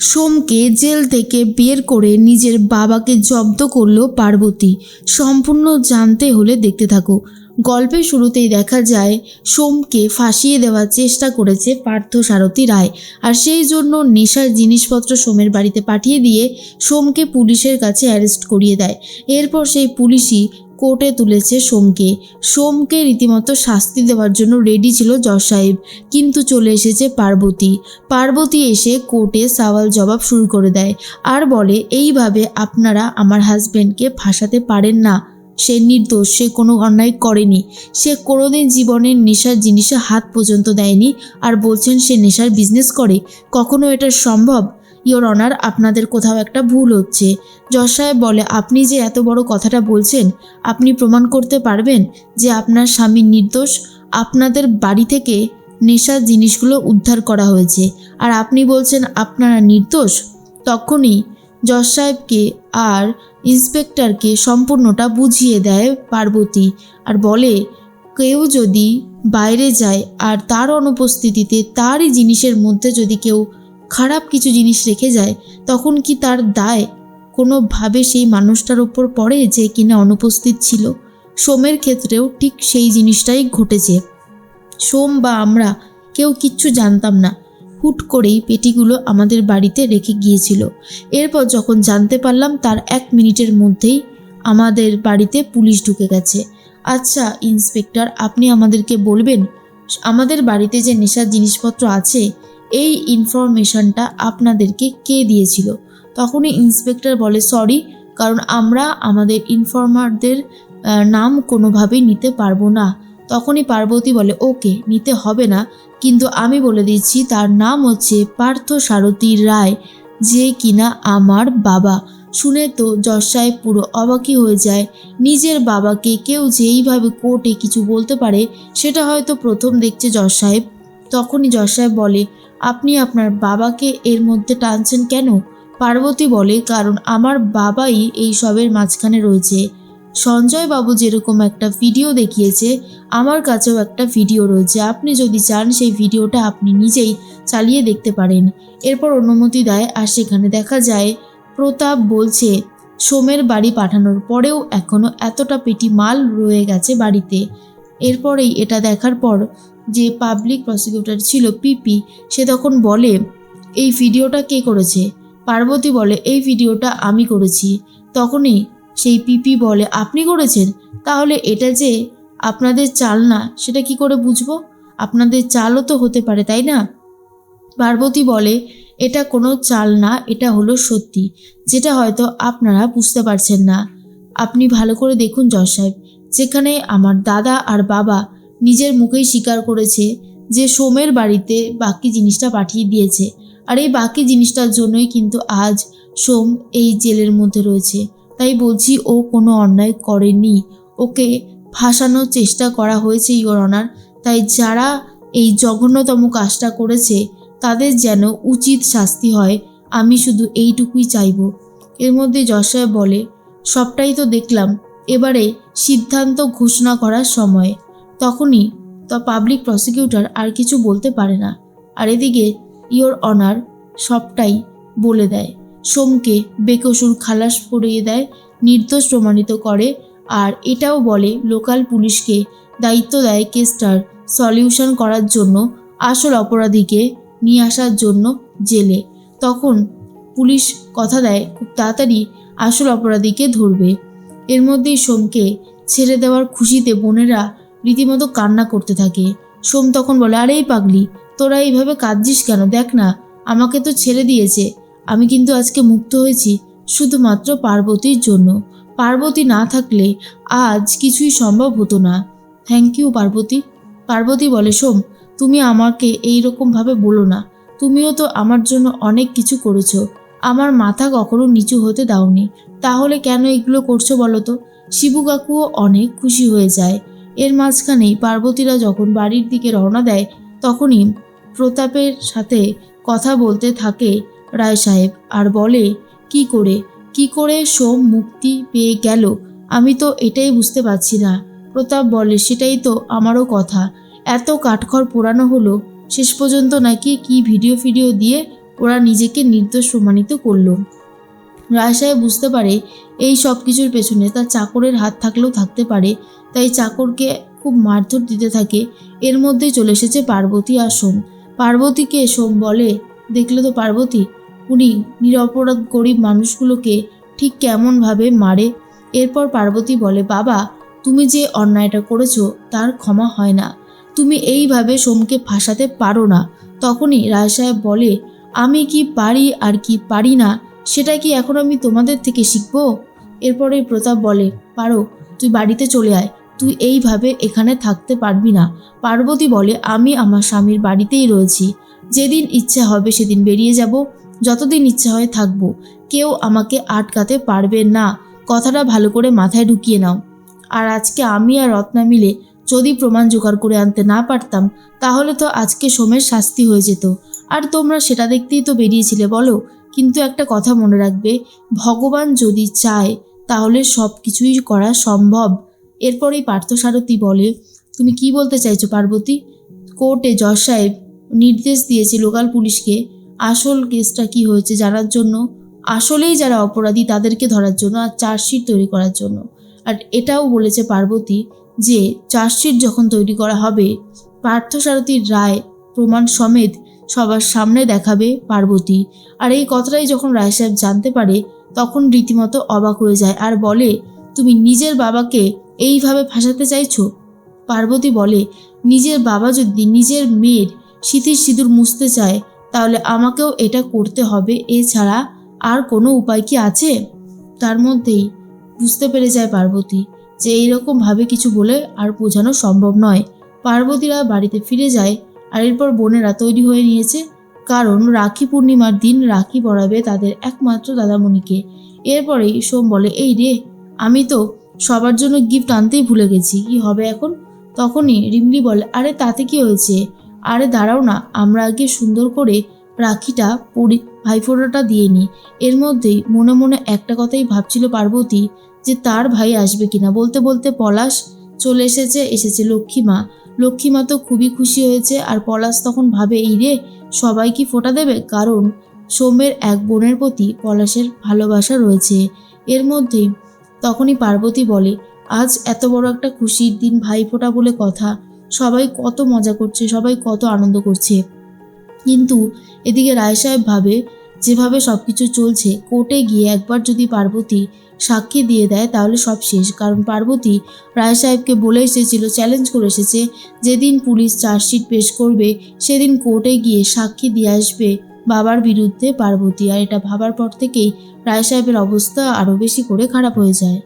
সোমকে jail থেকে বের করে নিজের বাবাকে জব্দ করল পার্বতী। সম্পূর্ণ জানতে হলে দেখতে থাকো। গল্পের শুরুতেই দেখা যায়, সোমকে ফাঁসিয়ে দেওয়ার চেষ্টা করেছে পার্থ সারথী রায়। আর সেই জন্য নেশার জিনিসপত্র সোমের বাড়িতে পাঠিয়ে দিয়ে সোমকে পুলিশের কাছে অ্যারেস্ট করিয়ে দেয়। এরপর সেই পুলিশই কোর্টে তুলেছে সোমকে। সোমকে রীতিমতো শাস্তি দেওয়ার জন্য রেডি ছিল জজ সাহেব। কিন্তু চলে এসেছে পার্বতী। পার্বতী এসে কোর্টে সওয়াল জবাব শুরু করে দেয়। আর বলে, এইভাবে আপনারা আমার হাজবেন্ডকে ফাঁসাতে পারেন না। সে নির্দোষ, সে কোনো অন্যায় করেনি। সে কোনোদিন জীবনের নেশার জিনিসে হাত পর্যন্ত দেয়নি। আর বলছেন, সে নেশার বিজনেস করে। কখনো এটা সম্ভব? ইওর অনার আপনাদের কোথাও একটা ভুল হচ্ছে। জজ সাহেব বলে, আপনি যে এত বড় কথাটা বলছেন, আপনি প্রমাণ করতে পারবেন যে আপনার স্বামী নির্দোষ আপনাদের বাড়ি থেকে নেশার জিনিসগুলো উদ্ধার করা হয়েছে। আর আপনি বলছেন, আপনারা নির্দোষ? তখনই জজ সাহেবকে আর ইন্সপেক্টরকে সম্পূর্ণটা বুঝিয়ে দেয় পার্বতী আর বলে, কেউ যদি বাইরে যায় আর তার অনুপস্থিতিতে তারই জিনিসের মধ্যে যদি কেউ খারাপ কিছু জিনিস রেখে যায়, তখন কি তার দায়? কোনোভাবে সেই মানুষটার ওপর পড়ে যে কিনা অনুপস্থিত ছিল। সোমের ক্ষেত্রেও ঠিক সেই জিনিসটাই ঘটেছে। সোম বা আমরা কেউ কিচ্ছু জানতাম না। হুট করেই পেটিগুলো আমাদের বাড়িতে রেখে গিয়েছিল। এরপর যখন জানতে পারলাম, তার এক মিনিটের মধ্যেই আমাদের বাড়িতে পুলিশ ঢুকে গেছে। আচ্ছা ইন্সপেক্টর, আপনি আমাদেরকে বলবেন? আমাদের বাড়িতে যে নেশার জিনিসপত্র আছে এই ইনফরমেশনটা আপনাদেরকে কে দিয়েছিল? তখনই ইন্সপেক্টর বলে সরি কারণ আমরা আমাদের ইনফর্মারদের নাম কোনোভাবেই নিতে পারব না। তখনই পার্বতী বলে ওকে নিতে হবে না। কিন্তু আমি বলে দিচ্ছি, তার নাম হচ্ছে পার্থ সারথী রায়, যে কিনা আমার বাবা। শুনে তো জজ সাহেব পুরো অবাকি হয়ে যায়। নিজের বাবাকে কেউ যেইভাবে কোর্টে কিছু বলতে পারে, সেটা হয়তো প্রথম দেখছে জজ সাহেব। তখনই যশ সাহেব বলে আপনি আপনার বাবাকে এর মধ্যে টানছেন কেন? পার্বতী বলে, কারণ আমার বাবাই এই সবের মাঝখানে রয়েছে। সঞ্জয় বাবু যেরকম একটা ভিডিও দেখিয়েছে, আমার কাছেও একটা ভিডিও রয়েছে। আপনি যদি চান সেই ভিডিওটা আপনি নিজেই চালিয়ে দেখতে পারেন। এরপর অনুমতি দেয় আর সেখানে দেখা যায়, প্রতাপ বলছে, সোমের বাড়ি পাঠানোর পরেও এখনও এতটা পেটি মাল রয়ে গেছে বাড়িতে। এরপরেই এটা দেখার পর যে পাবলিক প্রসিকিউটর ছিল পিপি সে তখন বলে, এই ভিডিওটা কে করেছে? পার্বতী বলে, এই ভিডিওটা আমি করেছি। তখনই সেই পিপি বলে, আপনি করেছেন? তাহলে এটা যে আপনাদের চাল না, সেটা কি করে বুঝব? আপনাদের চালও তো হতে পারে, তাই না? পার্বতী বলে, এটা কোনো চাল না, এটা হলো সত্যি। যেটা হয়তো আপনারা বুঝতে পারছেন না। আপনি ভালো করে দেখুন জজ সাহেব। যেখানে আমার দাদা আর বাবা নিজের মুখেই স্বীকার করেছে যে সোমের বাড়িতে বাকি জিনিসটা পাঠিয়ে দিয়েছে। আর এই বাকি জিনিসটার জন্যই কিন্তু আজ সোম এই জেলের মধ্যে রয়েছে। তাই বলছি, ও কোনো অন্যায় করেনি। ওকে ফাঁসানোর চেষ্টা করা হয়েছে, ইওর অনার। তাই যারা এই জঘন্যতম কাজটা করেছে, তাদের যেন উচিত শাস্তি হয়। আমি শুধু এইটুকুই চাইব। এর মধ্যে যশয় বলে, সবটাই তো দেখলাম। এবারে সিদ্ধান্ত ঘোষণা করার সময়। তখনই তা পাবলিক প্রসিকিউটর আর কিছু বলতে পারে না। আর এদিকে ইওর অনার সবটাই বলে দেয়। সোমকে বেকসুর খালাস করিয়ে দেয়, নির্দোষ প্রমাণিত করে আর এটাও বলে লোকাল পুলিশকে দায়িত্ব দেয় কেসটার সলিউশন করার জন্য, আসল অপরাধীকে নিয়ে আসার জন্য জেলে। তখন পুলিশ কথা দেয়, খুব তাড়াতাড়ি আসল অপরাধীকে ধরবে। এর মধ্যেই সোমকে ছেড়ে দেওয়ার খুশিতে বোনেরা রীতিমতো কান্না করতে থাকে। সোম তখন বলে, আরে এই পাগলি, তোরা এইভাবে কাঁদছিস কেন? দেখ না, আমাকে তো ছেড়ে দিয়েছে। আমি কিন্তু আজকে মুক্ত হয়েছি, শুধুমাত্র পার্বতীর জন্য। পার্বতী না থাকলে আজ কিছুই সম্ভব হতো না। Thank you Parvati. পার্বতী বলে, সোম, তুমি আমাকে এই রকমভাবে বলো না। তুমিও তো আমার জন্য অনেক কিছু করেছ। আমার মাথা কখনো নিচু হতে দাওনি। তাহলে কেন এগুলো করছ বলো তো? শিবু কাকুও অনেক খুশি হয়ে যায়। এর মাঝখানেই পার্বতীরা যখন বাড়ির দিকে রওনা দেয়, তখনই প্রতাপের সাথে কথা বলতে থাকে রায় সাহেব আর বলে, কি করে? কি করে সোম মুক্তি পেয়ে গেল? আমি তো এটাই বুঝতে পারছি না। প্রতাপ বলে, সেটাই তো আমারও কথা। এত কাঠখড় পোড়ানো হলো, শেষ পর্যন্ত নাকি কি ভিডিও ফিডিও দিয়ে ওরা নিজেকে নির্দোষ প্রমাণিত করল? রায় সাহেব বুঝতে পারে এই সব কিছুর পেছনে তার চাকরের হাত থাকলেও থাকতে পারে তাই চাকরকে খুব মারধর দিতে থাকে। এর মধ্যেই চলে এসেছে পার্বতী আর সোম। পার্বতীকে সোম বলে, দেখলে তো পার্বতী, উনি নিরপরাধ গরিব মানুষগুলোকে ঠিক কেমনভাবে মারে? এরপর পার্বতী বলে, বাবা, তুমি যে অন্যায়টা করেছ, তার ক্ষমা হয় না। তুমি এইভাবে সোমকে ফাঁসাতে পারো না। তখনই রায় সাহেব বলে, আমি কি পারি আর কি পারি না, সেটা কি এখন আমি তোমাদের থেকে শিখব? এরপরে প্রতাপ বলে, পারো, তুই বাড়িতে চলে আয়। তুই এইভাবে এখানে থাকতে পারবি না। পার্বতী বলে, আমি আমার স্বামীর বাড়িতেই রয়েছি। যেদিন ইচ্ছা হবে সেদিন বেরিয়ে যাব। যতদিন ইচ্ছা হয় থাকব। কেউ আমাকে আটকাতে পারবে না। কথাটা ভালো করে মাথায় ঢুকিয়ে নাও। আর আজকে আমি আর রত্না মিলে যদি প্রমাণ জোগাড় করে আনতে না পারতাম, তাহলে তো আজকে সোমের শাস্তি হয়ে যেত। আর তোমরা সেটা দেখতেই তো বেরিয়েছিলে, বলো। কিন্তু একটা কথা মনে রাখবে, ভগবান যদি চায়, তাহলে সব কিছুই করা সম্ভব। এরপরেই পার্থসারথী বলে, তুমি কি বলতে চাইছো পার্বতী? কোর্টে জজ সাহেব নির্দেশ দিয়েছে লোকাল পুলিশকে, আসল কেসটা কি হয়েছে জানার জন্য। আসলেই যারা অপরাধী তাদেরকে ধরার জন্য আর চার্জশিট তৈরি করার জন্য। আর এটাও বলেছে পার্বতী যে, চার্জশিট যখন তৈরি করা হবে, পার্থসারথীর রায় প্রমাণ সমেত সবার সামনে দেখাবে পার্বতী। আর এই কথাটাই যখন রায় সাহেব জানতে পারে, তখন রীতিমতো অবাক হয়ে যায় আর বলে, তুমি নিজের বাবাকে এইভাবে ফাঁসাতে চাইছো? পার্বতী বলে, নিজের বাবা যদি নিজের মেয়ের শীতের সিঁদুর মুছতে চায়, তাহলে আমাকেও এটা করতে হবে। এছাড়া আর কোনো উপায় কি আছে? তার মধ্যেই বুঝতে পেরে যায় পার্বতী যে এইরকমভাবে কিছু বলে আর বোঝানো সম্ভব নয়। পার্বতীরা বাড়িতে ফিরে যায় আর এরপর বোনেরা তৈরি হয়ে নিয়েছে। কারণ রাখি পূর্ণিমার দিন রাখি পরাবে তাদের একমাত্র দাদামণিকে। এরপরেই সোম বলে, এই রে, আমি তো সবার জন্য গিফট আনতেই ভুলে গেছি। কি হবে এখন? তখনই রিমলি বলে, আরে, তাতে কি হয়েছে? আরে, দাঁড়াও না, আমরা আগে সুন্দর করে রাখিটা, পরি ভাইফোঁটাটা দিয়ে নিই। এর মধ্যেই মনে মনে একটা কথাই ভাবছিল পার্বতী, যে তার ভাই আসবে কিনা। বলতে বলতে পলাশ চলে এসেছে এসেছে লক্ষ্মীমা লক্ষ্মীমা তো খুবই খুশি হয়েছে, আর পলাশ তখন ভাবে, এই রে, সবাই কি ফোঁটা দেবে? কারণ সোমের এক বোনের প্রতি পলাশের ভালোবাসা রয়েছে। এর মধ্যেই তখনই পার্বতী বলে, আজ এত বড় একটা খুশির দিন ভাইফোঁটা বলে কথা। সবাই কত মজা করছে, সবাই কত আনন্দ করছে। কিন্তু এদিকে রায় সাহেব ভাবে, যেভাবে সব কিছু চলছে, কোর্টে গিয়ে একবার যদি পার্বতী সাক্ষী দিয়ে দেয়, তাহলে সব শেষ। কারণ পার্বতী রায় সাহেবকে বলে এসেছিল, চ্যালেঞ্জ করে এসেছে, যেদিন পুলিশ চার্জশিট পেশ করবে, সেদিন কোর্টে গিয়ে সাক্ষী দিয়ে আসবে। বাবার বিরুদ্ধে পার্বতী, আর এটা ভাবার পর থেকেই রায় সাহেবের অবস্থা আরও বেশি করে খারাপ হয়ে যায়।